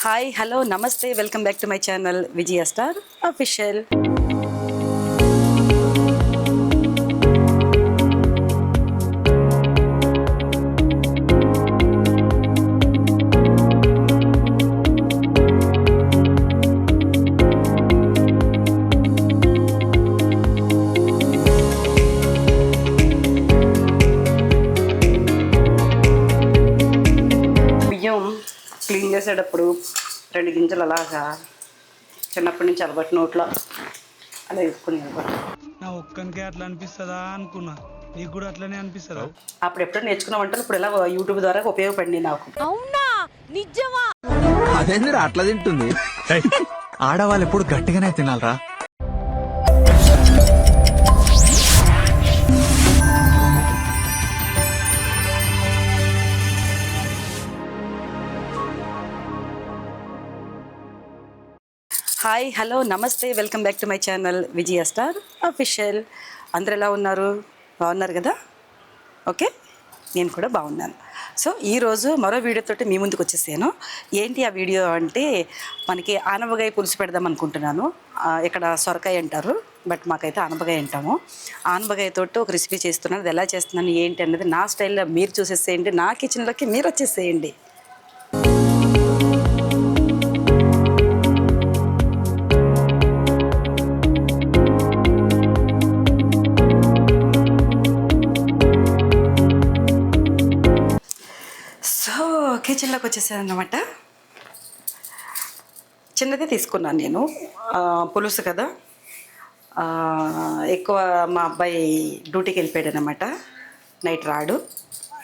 Hi hello నమస్తే welcome back to my channel Vijaya star official రెండు గింజలు అలాగా చిన్నప్పటి నుంచి అలవాటు నోట్లో అలా వేసుకుని నా ఒక్కనికే అట్లా అనిపిస్తుందా అనుకున్నా. నీకు కూడా అట్లనే అనిపిస్తుందా? అప్పుడు ఎప్పుడో నేర్చుకున్న వంటలు ఇప్పుడు ఇలా యూట్యూబ్ ద్వారా ఉపయోగపడింది నాకు. అవునా? నిజమా? అదేందిరా అట్లా తింటుంది? ఆడవాళ్ళు ఎప్పుడు గట్టిగానే తినాలరా. హాయ్ హలో నమస్తే welcome back to my channel Vijaya star official అందరు ఎలా ఉన్నారు? బాగున్నారు కదా? ఓకే నేను కూడా బాగున్నాను. సో ఈరోజు మరో వీడియోతోటి మీ ముందుకు వచ్చేసాను. ఏంటి ఆ వీడియో అంటే మనకి ఆనవగాయ పులుసు పెడదాం అనుకుంటున్నాను. ఇక్కడ సొరకాయ అంటారు బట్ మాకైతే ఆనపకాయ అంటాము. ఆనపకాయ తోటి ఒక రెసిపీ చేస్తున్నాను. అది ఎలా చేస్తున్నాను ఏంటి అనేది నా స్టైల్లో మీరు చూసేసేయండి. నా కిచెన్లోకి మీరు వచ్చేసేయండి. కిచెన్లోకి వచ్చేసాను అనమాట చిన్నది తీసుకున్నాను నేను. పులుసు కదా. ఎక్కువ మా అబ్బాయి డ్యూటీకి వెళ్ళిపోయాడు అనమాట నైట్ రాడు.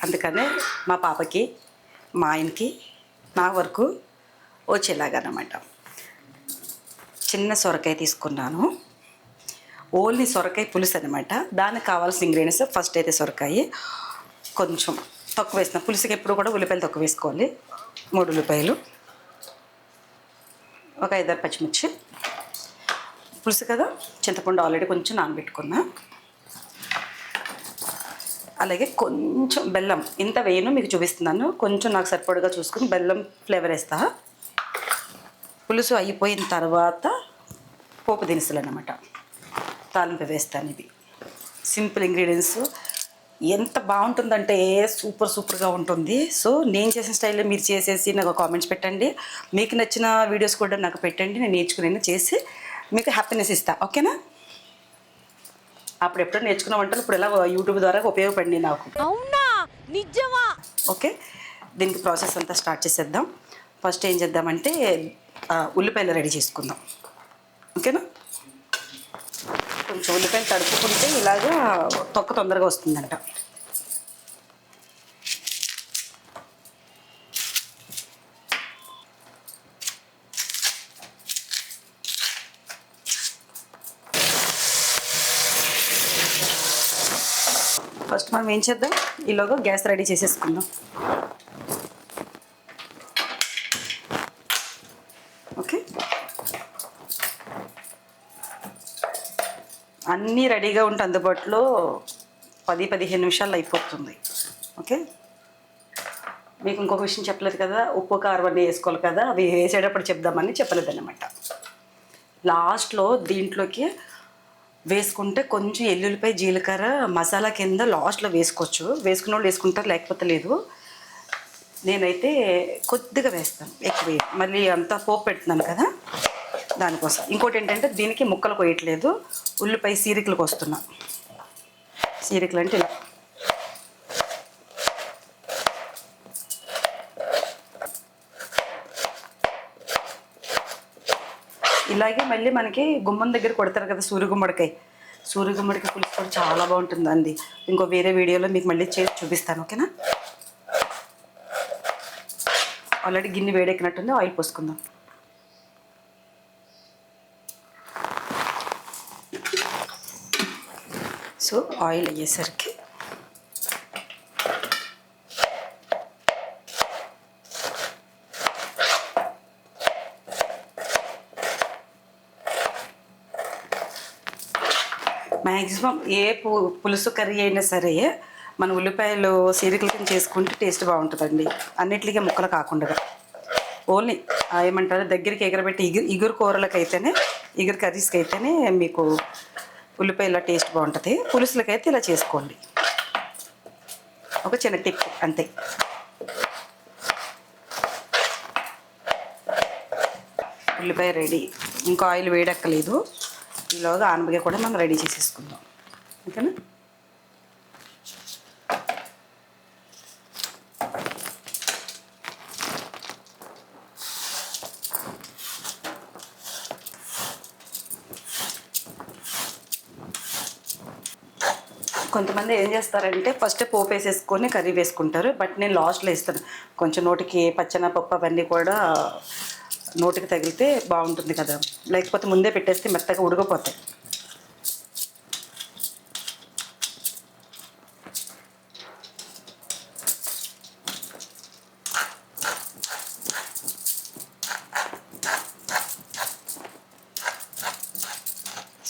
అందుకనే మా పాపకి మా ఆయనకి నా వరకు వచ్చేలాగనమాట చిన్న సొరకాయ తీసుకున్నాను. ఓన్లీ సొరకాయ పులుసు అనమాట దానికి కావాల్సిన ఇంగ్రీడియంట్స్ ఫస్ట్ అయితే సొరకాయ. కొంచెం తక్కువ వేసిన పులుసుకి ఎప్పుడు కూడా ఉల్లిపాయలు తక్కువ వేసుకోవాలి. మూడు ఉల్లిపాయలు. ఒక ఐదారు పచ్చిమిర్చి. పులుసు కదా? చింతపండు ఆల్రెడీ కొంచెం నానబెట్టుకున్నా. అలాగే కొంచెం బెల్లం. ఇంత వేయను మీకు చూపిస్తున్నాను. కొంచెం నాకు సరిపడగా చూసుకుని బెల్లం ఫ్లేవర్ వేస్తా. పులుసు అయిపోయిన తర్వాత పోపు దినుసులు అన్నమాట. తాలింపు వేస్తాను ఇవి. Simple ingredients. ఎంత బాగుంటుందంటే సూపర్ సూపర్గా ఉంటుంది. సో నేను చేసిన స్టైల్లో మీరు చేసేసి నాకు కామెంట్స్ పెట్టండి. మీకు నచ్చిన వీడియోస్ కూడా నాకు పెట్టండి. నేను నేర్చుకుని చేసి మీకు హ్యాపీనెస్ ఇస్తా. ఓకేనా? అప్పుడు ఎప్పుడో నేర్చుకున్న వంటలు ఇప్పుడు ఎలా యూట్యూబ్ ద్వారా ఉపయోగపడింది నాకు. అవునా? నిజమా? ఓకే. దీనికి ప్రాసెస్ అంతా స్టార్ట్ చేసేద్దాం. ఫస్ట్ ఏం చేద్దామంటే ఉల్లిపాయలు రెడీ చేసుకుందాం. ఓకేనా? కొంచెం ఉల్లిపాయలు తడుపుకుంటే ఇలాగా తొక్క తొందరగా వస్తుందంట. ఫస్ట్ మనం ఏం చేద్దాం? ఈలోగా గ్యాస్ రెడీ చేసేసుకుందాం ఓకే అన్నీ రెడీగా ఉంటే అందుబాటులో పది పదిహేను నిమిషాలు అయిపోతుంది. ఓకే? మీకు ఇంకొక విషయం చెప్పలేదు కదా ఉప్పు కారం అన్నీ వేసుకోవాలి కదా అవి వేసేటప్పుడు చెప్దామని చెప్పలేదు అనమాట లాస్ట్లో దీంట్లోకి వేసుకుంటే కొంచెం ఎల్లుల్లిపై జీలకర్ర మసాలా కింద లాస్ట్లో వేసుకోవచ్చు. వేసుకున్న వాళ్ళు వేసుకుంటారు లేకపోతే లేదు. నేనైతే కొద్దిగా వేస్తాను ఎక్కువ. మళ్ళీ అంతా పోపు పెడుతున్నాను కదా దానికోసం. ఇంకోటి ఏంటంటే దీనికి ముక్కలు కొయ్యట్లేదు. ఉల్లిపాయ సీరికలకు వస్తున్నా సీరికలు అంటే ఇలా. ఇలాగే మళ్ళీ మనకి గుమ్మం దగ్గర కొడతారు కదా సూర్యగుమ్మడికాయ. సూర్యగుమ్మడికాయ పులుసు కూడా చాలా బాగుంటుందండి. ఇంకో వేరే వీడియోలో మీకు మళ్ళీ చేసి చూపిస్తాను ఓకేనా? ఆల్రెడీ గిన్నె వేడెక్కినట్టుంది ఆయిల్ పోసుకుందాం. సో ఆయిల్ అయ్యేసరికి మ్యాక్సిమం ఏ పు పులుసు కర్రీ అయినా సరే మన ఉల్లిపాయలు సీరికలు కింద చేసుకుంటే టేస్ట్ బాగుంటుందండి. అన్నిటికీ ముక్కలు కాకుండా. ఓన్లీ ఏమంటారు దగ్గరికి ఎగరబెట్టి ఇగురు ఇగురు కూరలకు అయితేనే ఇగురు కర్రీస్కి అయితేనే మీకు ఉల్లిపాయల టేస్ట్ బాగుంటుంది. పులుసులకైతే ఇలా చేసుకోండి. ఒక చిన్న టిప్ అంతే. ఉల్లిపాయ రెడీ. ఇంకా ఆయిల్ వేడక్కలేదు ఈలోగా ఆనపకాయ కూడా మనం రెడీ చేసేసుకుందాం. ఓకేనా? కొంతమంది ఏం చేస్తారంటే ఫస్ట్ పోపు వేసేసుకొని కర్రీ వేసుకుంటారు. బట్ నేను లాస్ట్లో వేస్తాను. కొంచెం నోటికి పచ్చన పప్పు అవన్నీ కూడా నోటికి తగిలితే బాగుంటుంది కదా. లేకపోతే ముందే పెట్టేస్తే మెత్తగా ఉడకపోతాయి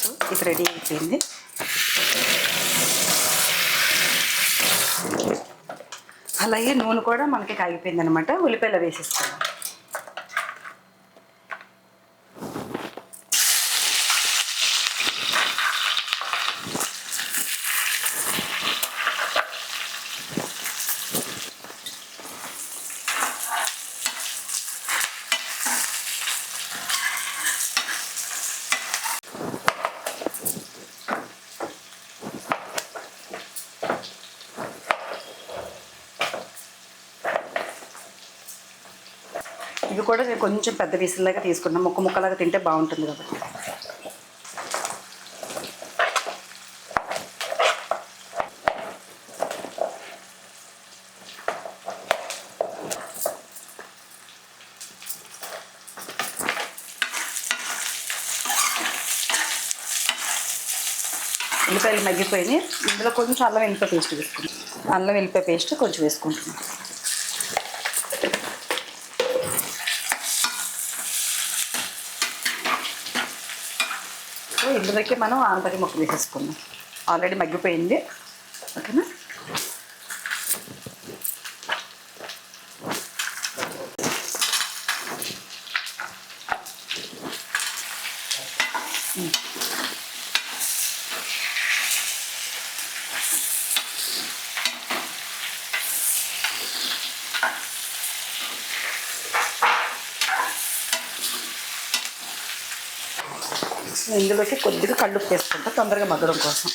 సో ఇది రెడీ అయిపోయింది అలాగే నూనె కూడా మనకి కాగిపోయింది అనమాట ఉల్లిపాయలు వేసేసుకున్నాం కూడా నేను కొంచెం పెద్ద పీసులాగా తీసుకున్నాను ముక్క ముక్కలాగా తింటే బాగుంటుంది కాబట్టి. ఉల్లిపాయలు మగ్గిపోయినాయి. ఇందులో కొంచెం అల్లం వెల్లిపాయ పేస్ట్ వేసుకుంటాం అల్లం వెల్లిపాయ పేస్ట్ కొంచెం వేసుకుంటున్నాం. చివరికి మనం ఆనపల్లి ముక్క వేసేసుకుందాం ఆల్రెడీ మగ్గిపోయింది. ఓకేనా? ఇందులోకి కొద్దిగా కళ్ళు వేసుకుంటా తొందరగా మగ్గడం కోసం.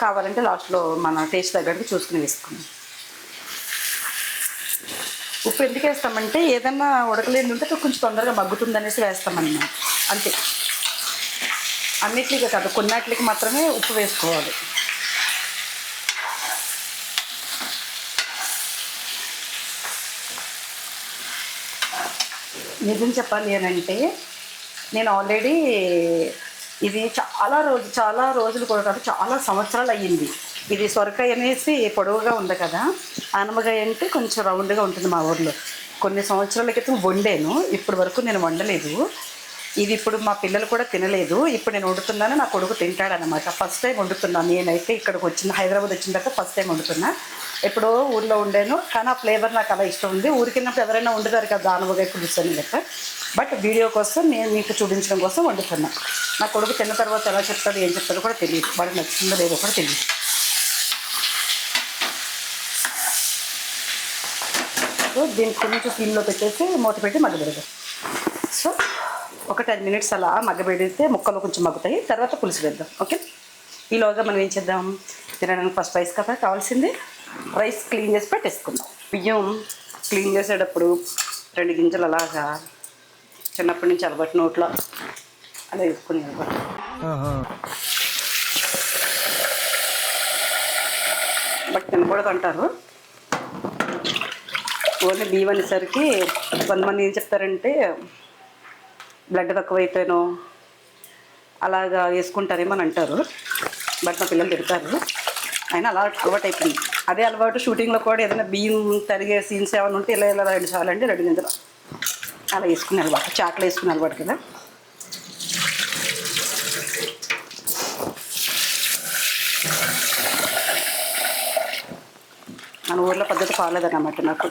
కావాలంటే లాస్ట్లో మన టేస్ట్ తగ్గట్టు చూసుకుని వేసుకుందాం ఉప్పు ఎందుకు వేస్తామంటే ఏదన్నా ఉడకలేని ఉంటే కొంచెం తొందరగా మగ్గుతుంది అనేసి వేస్తామన్నమాట. అంతే. అన్నిటికీ కాదు కొన్నిటికి మాత్రమే ఉప్పు వేసుకోవాలి. నిజం చెప్పాలి అని అంటే నేను ఆల్రెడీ ఇది చాలా రోజు చాలా రోజులు కూడా కాదు చాలా సంవత్సరాలు అయ్యింది. ఇది సొరకాయ అనేసి పొడవుగా ఉంది కదా ఆనమకాయ అంటే కొంచెం రౌండ్గా ఉంటుంది మా ఊర్లో. కొన్ని సంవత్సరాల క్రితం వండాను ఇప్పటి వరకు నేను వండలేదు. ఇది ఇప్పుడు మా పిల్లలు కూడా తినలేదు. ఇప్పుడు నేను వండుతున్నాను నా కొడుకు తింటాడనమాట ఫస్ట్ టైం వండుతున్నాను. నేనైతే ఇక్కడికి వచ్చిన హైదరాబాద్ వచ్చిన తర్వాత ఫస్ట్ టైం వండుతున్నా. ఎప్పుడో ఊర్లో ఉండాను కానీ ఆ ఫ్లేవర్ నాకు అలా ఇష్టం ఉంది. ఊరికినప్పుడు ఎవరైనా వండుతారు కదా దానవగా చూస్తాను గట్ట బట్ వీడియో కోసం నేను మీకు చూపించడం కోసం వండుతున్నా. నా కొడుకు తిన్న తర్వాత ఎలా చెప్తాడు ఏం చెప్తాడో కూడా తెలియదు. వాడు నచ్చిందో లేదో కూడా తెలియదు. సో దీనికి కొంచెం స్లిమ్లో పెట్టేసి మూత పెట్టి మగ్గబెడదాం సో ఒక టెన్ మినిట్స్ అలా మగ్గబెడితే ముక్కలు కొంచెం మగ్గుతాయి. తర్వాత పులుసు వేద్దాం. ఓకే? ఈలోగా మనం ఏం చేద్దాం? తినడానికి ఫస్ట్ రైస్ కదా కావాల్సింది రైస్ క్లీన్ చేసి పెట్టేసుకుందాం. బియ్యం క్లీన్ చేసేటప్పుడు రెండు గింజలు అలాగా చిన్నప్పటి నుంచి అలవాటు నోట్లో అలా వేసుకుని అలవాటు. బట్ తినకూడదు అంటారు. ఓన్లీ బియ్యం అనేసరికి కొంతమంది ఏం చెప్తారంటే బ్లడ్ తక్కువైతేనో అలాగా వేసుకుంటారేమో అని అంటారు. బట్ మా పిల్లలు తిడతారు. అయినా అలా అలవాటు అయిపోయింది అదే అలవాటు షూటింగ్లో కూడా ఏదైనా బియ్యం తరిగే సీన్స్ ఏమైనా ఉంటే ఇలా ఇలా రెండు చాలండి రెండు గింజలు అలా వేసుకునే అలవాటు. చాట్లు వేసుకునే అలవాటు కదా. మన ఊర్లో పద్ధతి పాలేదన్నమాట నాకు.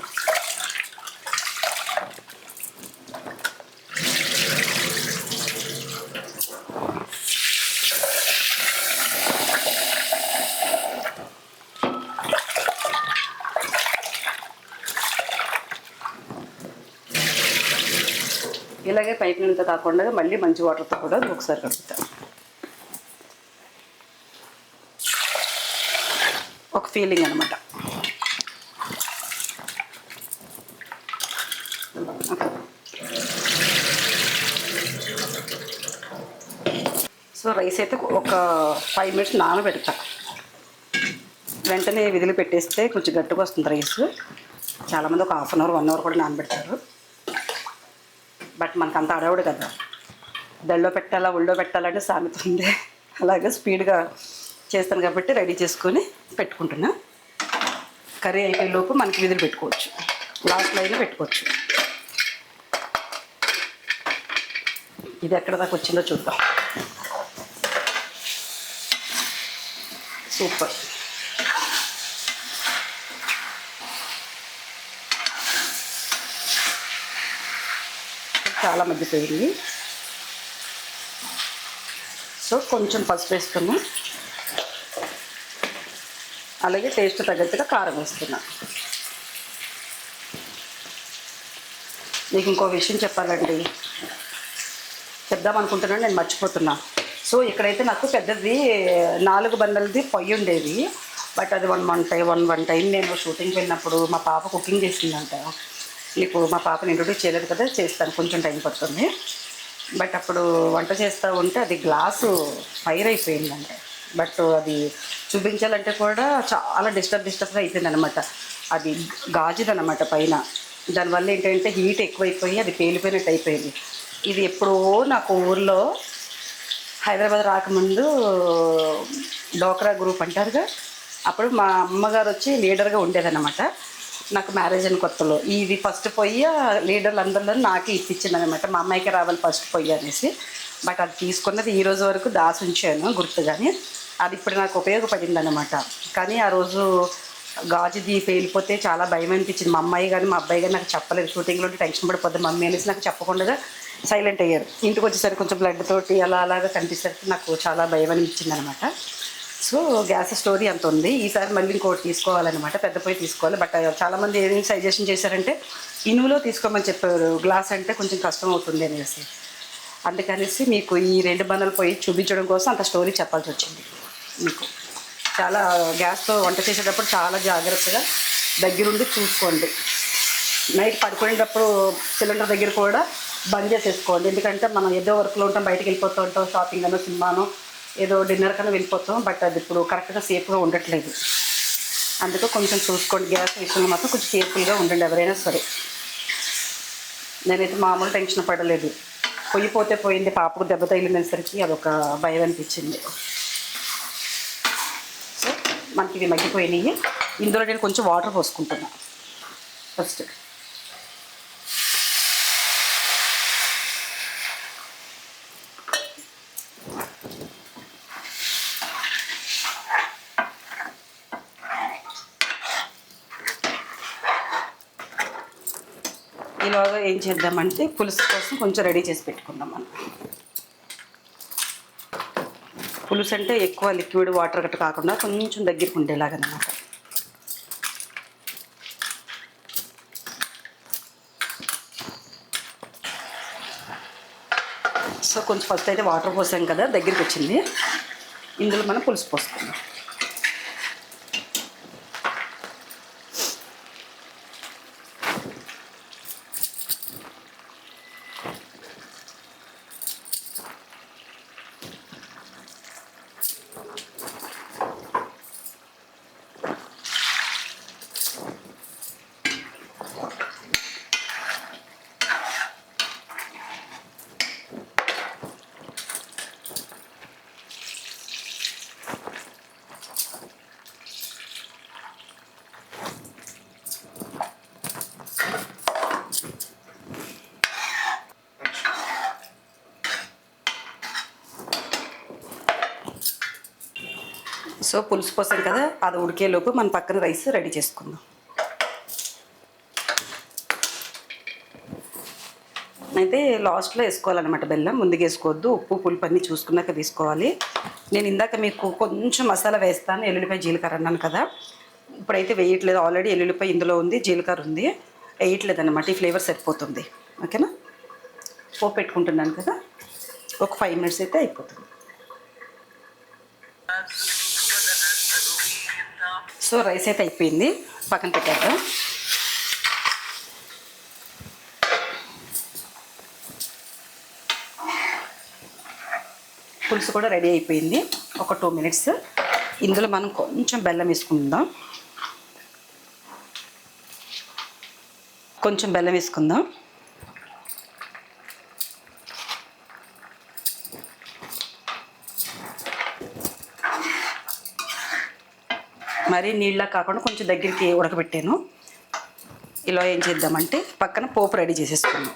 ఇలాగే పైప్ నీళ్ళతో కాకుండా మళ్ళీ మంచి వాటర్తో కూడా ఒకసారి కలుపుతా. ఒక ఫీలింగ్ అనమాట సో రైస్ అయితే ఒక ఫైవ్ మినిట్స్ నానబెడతా. వెంటనే విధులు పెట్టేస్తే కొంచెం గట్టిగా వస్తుంది రైస్. చాలామంది ఒక half an hour one hour కూడా నానబెడతారు. బట్ మనకు అంత అడవుడు కదా. దళ్ళో పెట్టాలా ఒళ్ళో పెట్టాలంటే సామెత ఉంది అలాగే స్పీడ్గా చేస్తాను కాబట్టి రెడీ చేసుకొని పెట్టుకుంటున్నా. కర్రీ అయిపోయే లోపు మనకి విధులు పెట్టుకోవచ్చు. లాస్ట్లో అయినా పెట్టుకోవచ్చు. ఇది ఎక్కడ దాకా వచ్చిందో చూద్దాం. సూపర్. చాలా మగ్గిపోయింది. సో కొంచెం పసుపు వేసుకున్నా. అలాగే టేస్ట్ తగ్గట్టుగా కారం వేస్తున్నా మీకు ఇంకో విషయం చెప్పాలండి. చెప్దాం అనుకుంటున్నాను నేను మర్చిపోతున్నా. సో ఇక్కడైతే నాకు పెద్దది నాలుగు బండలది పొయ్యి ఉండేది. బట్ అది one one time one one time నేను షూటింగ్కి వెళ్ళినప్పుడు మా పాప కుకింగ్ చేసిందంట. నీకు మా పాపని ఇంట్రొడ్యూస్ చేయలేదు కదా చేస్తాను. కొంచెం టైం పడుతుంది. బట్ అప్పుడు వంట చేస్తూ ఉంటే అది గ్లాసు ఫైర్ అయిపోయిందంటే. బట్ అది చూపించాలంటే కూడా చాలా డిస్టర్బ్ డిస్టర్బ్గా అయిపోయింది అనమాట అది గాజుదనమాట పైన. దానివల్ల ఏంటంటే హీట్ ఎక్కువైపోయి అది పేలిపోయినట్టు అయిపోయింది. ఇది ఎప్పుడో నాకు ఊర్లో హైదరాబాద్ రాకముందు డోక్రా గ్రూప్ అంటారుగా? అప్పుడు మా అమ్మగారు వచ్చి లీడర్గా ఉండేదన్నమాట. నాకు మ్యారేజ్ అయిన కొత్తలో. ఇది ఫస్ట్ పొయ్యి లీడర్లు అందరిలో నాకే ఇప్పించింది అనమాట మా అమ్మాయికి రావాలి ఫస్ట్ పొయ్యి అనేసి. బట్ అది తీసుకున్నది ఈ రోజు వరకు దాసి ఉంచాను గుర్తుగాని. అది ఇప్పుడు నాకు ఉపయోగపడింది అనమాట కానీ ఆ రోజు గాజుది పేలిపోతే చాలా భయం అనిపించింది. మా అమ్మాయి కానీ మా అబ్బాయి కానీ నాకు చెప్పలేదు. షూటింగ్లో ఉంటే టెన్షన్ పడిపోద్ది మమ్మీ అనేసి నాకు చెప్పకుండా సైలెంట్ అయ్యారు. ఇంటికి వచ్చేసరికి కొంచెం బ్లడ్ తోటి అలా అలాగా కనిపించేసరికి నాకు చాలా భయం అనిపించింది అనమాట సో గ్యాస్ స్టోరీ అంత ఉంది. ఈసారి మళ్ళీ ఇంకోటి తీసుకోవాలన్నమాట. పెద్ద పొయ్యి తీసుకోవాలి. బట్ చాలామంది ఏం సజెషన్ చేశారంటే ఇనుములో తీసుకోమని చెప్పారు. గ్లాస్ అంటే కొంచెం కష్టం అవుతుంది అనేసి. అందుకనేసి మీకు ఈ రెండు బందల పోయి చూపించడం కోసం అంత స్టోరీ చెప్పాల్సి వచ్చింది మీకు. చాలా గ్యాస్తో వంట చేసేటప్పుడు చాలా జాగ్రత్తగా దగ్గరుండి చూసుకోండి. నైట్ పడుకునేటప్పుడు సిలిండర్ దగ్గర కూడా బంద్ చేసేసుకోండి. ఎందుకంటే మనం ఏదో వర్క్లో ఉంటాం బయటకు వెళ్ళిపోతూ ఉంటాం షాపింగ్ అనో సినిమానో ఏదో డిన్నర్ కన్నా వెళ్ళిపోతాం బట్ అది ఇప్పుడు కరెక్ట్గా సేఫ్గా ఉండట్లేదు. అందుకు కొంచెం చూసుకోండి. గ్యాస్ విషయంలో మాత్రం కొంచెం కేర్ఫుల్గా ఉండండి ఎవరైనా సరే. నేనైతే మామూలు టెన్షన్ పడలేదు. పొయ్యి పోతే పోయింది పాపకు దెబ్బ తగిలినసరికి అదొక భయం అనిపించింది. సో మనకి ఇవి మగ్గిపోయినాయి. ఇందులో నేను కొంచెం వాటర్ పోసుకుంటున్నాను ఫస్ట్ ఈలోగా ఏం చేద్దామంటే పులుసు కోసం కొంచెం రెడీ చేసి పెట్టుకుందాం మనం పులుసు అంటే ఎక్కువ లిక్విడ్ వాటర్ గట్ట కాకుండా కొంచెం దగ్గరికి ఉండేలాగనమాట సో కొంచెం ఫస్ట్ అయితే వాటర్ పోసాం కదా దగ్గరికి వచ్చింది. ఇందులో మనం పులుసు పోసుకుందాం. సో పులుసు పోసాం కదా అది ఉడికేలోపు మన పక్కన రైస్ రెడీ చేసుకుందాం. అయితే లాస్ట్లో వేసుకోవాలన్నమాట బెల్లం ముందుకు వేసుకోవద్దు. ఉప్పు పులుపు అన్నీ చూసుకున్నాక వేసుకోవాలి. నేను ఇందాక మీకు కొంచెం మసాలా వేస్తాను ఎల్లుల్లిపాయ జీలకర్ర అన్నాను కదా. ఇప్పుడైతే వేయట్లేదు. ఆల్రెడీ ఎల్లుల్లిపాయ ఇందులో ఉంది జీలకర్ర ఉంది. వేయట్లేదు అనమాట ఈ ఫ్లేవర్ సరిపోతుంది. ఓకేనా? పోపు పెట్టుకుంటున్నాను కదా. ఒక ఫైవ్ మినిట్స్ అయితే అయిపోతుంది. సో రైస్ అయితే అయిపోయింది. పక్కన పెట్టేద్దాం. పులుసు కూడా రెడీ అయిపోయింది. ఒక టూ మినిట్స్. ఇందులో మనం కొంచెం బెల్లం వేసుకుందాం. కొంచెం బెల్లం వేసుకుందాం. మరీ నీళ్ళ కాకుండా కొంచెం దగ్గరికి ఉడకబెట్టాను. ఇలా ఏం చేద్దామంటే పక్కన పోపు రెడీ చేసేసుకున్నాం.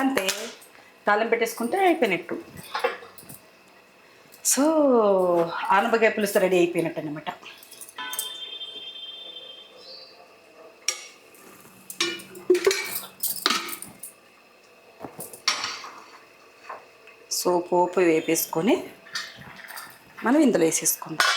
అంతే. తాళం పెట్టేసుకుంటే అయిపోయినట్టు. సో ఆనపకాయ పులుసు రెడీ అయిపోయినట్టు అనమాట సో పోపు వేపేసుకొని మనం ఇందులో వేసేసుకుందాం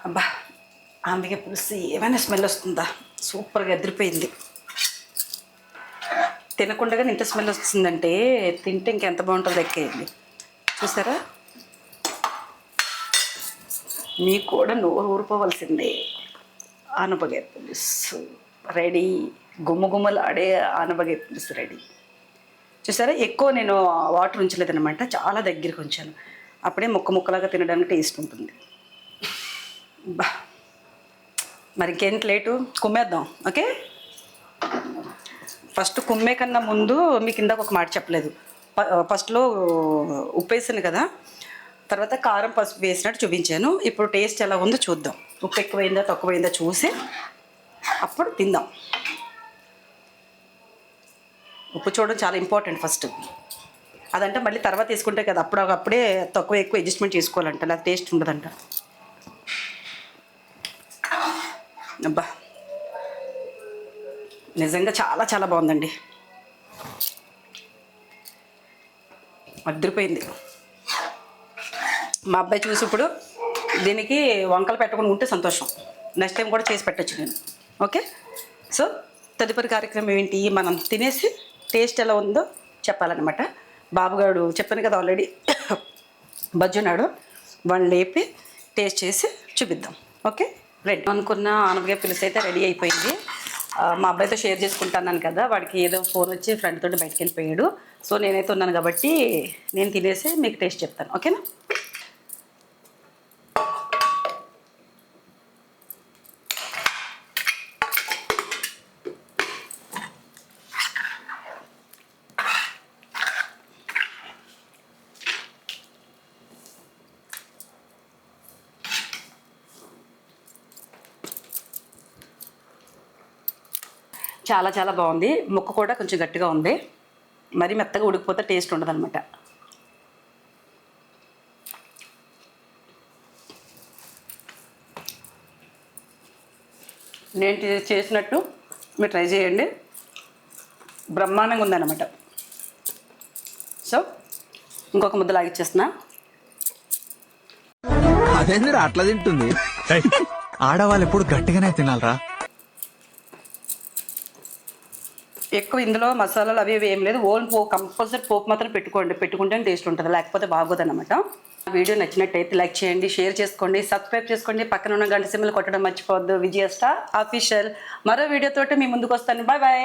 అబ్బా అందుకే పులుసు ఏమైనా స్మెల్ వస్తుందా? సూపర్గా ఎదిరిపోయింది. తినకుండా ఇంత స్మెల్ వస్తుందంటే తింటే ఇంకెంత బాగుంటుందో ఎక్కేయండి చూసారా? మీకు కూడా నోరు ఊరిపోవలసిందే. ఆనపకాయ పులుసు రెడీ. గుమ్మ గుమ్మలాడే పులుసు రెడీ. చూసారా? ఎక్కువ నేను వాటర్ ఉంచలేదనమాట చాలా దగ్గరికి ఉంచాను. అప్పుడే ముక్క ముక్కలాగా తినడానికి టేస్ట్ ఉంటుంది. బా. మరి ఇంకేంటి లేటు? కుమ్మేద్దాం ఓకే? ఫస్ట్ కుమ్మే కన్నా ముందు మీకు ఇందాక ఒక మాట చెప్పలేదు. ఫస్ట్లో ఉప్పు వేసాను కదా? తర్వాత కారం పసుపు వేసినట్టు చూపించాను. ఇప్పుడు టేస్ట్ ఎలా ఉందో చూద్దాం. ఉప్పు ఎక్కువైందా తక్కువైందా చూసి అప్పుడు తిందాం. ఉప్పు చూడడం చాలా ఇంపార్టెంట్ ఫస్ట్. అదంటే మళ్ళీ తర్వాత తీసుకుంటే కదా అప్పుడు అప్పుడే తక్కువ ఎక్కువ అడ్జస్ట్మెంట్ చేసుకోవాలంట లేదా టేస్ట్ ఉండదంట. అబ్బా. నిజంగా చాలా చాలా బాగుందండి. అద్దరిపోయింది మా అబ్బాయి చూసి ఇప్పుడు దీనికి వంకలు పెట్టకుండా ఉంటే సంతోషం. నెక్స్ట్ టైం కూడా చేసి పెట్టచ్చు నేను. ఓకే సో తదుపరి కార్యక్రమం ఏంటి? మనం తినేసి టేస్ట్ ఎలా ఉందో చెప్పాలన్నమాట. బాబుగాడు చెప్పాను కదా ఆల్రెడీ బజ్జున్నాడు వాళ్ళు లేపి టేస్ట్ చేసి చూపిద్దాం. ఓకే రెడీ అనుకున్న ఆనపకాయ పులుసు అయితే రెడీ అయిపోయింది. మా అబ్బాయితో షేర్ చేసుకుంటాను కదా వాడికి ఏదో ఫోన్ వచ్చి ఫ్రెండ్ తోటి బయటకు వెళ్ళిపోయాడు. సో నేనైతే ఉన్నాను కాబట్టి నేను తినేసి మీకు టేస్ట్ చెప్తాను. ఓకేనా? చాలా చాలా బాగుంది. ముక్క కూడా కొంచెం గట్టిగా ఉంది. మరి మెత్తగా ఉడికిపోతే టేస్ట్ ఉండదు అనమాట నేను చేసినట్టు మీరు ట్రై చేయండి. బ్రహ్మాండంగా ఉందన్నమాట. సో ఇంకొక ముద్ద లాగిచ్చేస్తున్నా. అదేందిరా అట్లా తింటుంది? ఆడవాళ్ళు ఎప్పుడు గట్టిగానే తినాలరా? ఎక్కువ ఇందులో మసాలాలు అవి ఏం లేదు. ఓన్ పో కంపల్సరీ పోపు మాత్రం పెట్టుకోండి. పెట్టుకుంటే టేస్ట్ ఉంటుంది. లేకపోతే బాగోదు అనమాట వీడియో నచ్చినట్టయితే లైక్ చేయండి షేర్ చేసుకోండి సబ్స్క్రైబ్ చేసుకోండి. పక్కన ఉన్న గంట సిమ్మలు కొట్టడం మర్చిపోవద్దు. విజయ ఆఫీషియల్. అఫీషియల్ మరో వీడియోతోటి మీ ముందుకు వస్తాను బాయ్ బాయ్.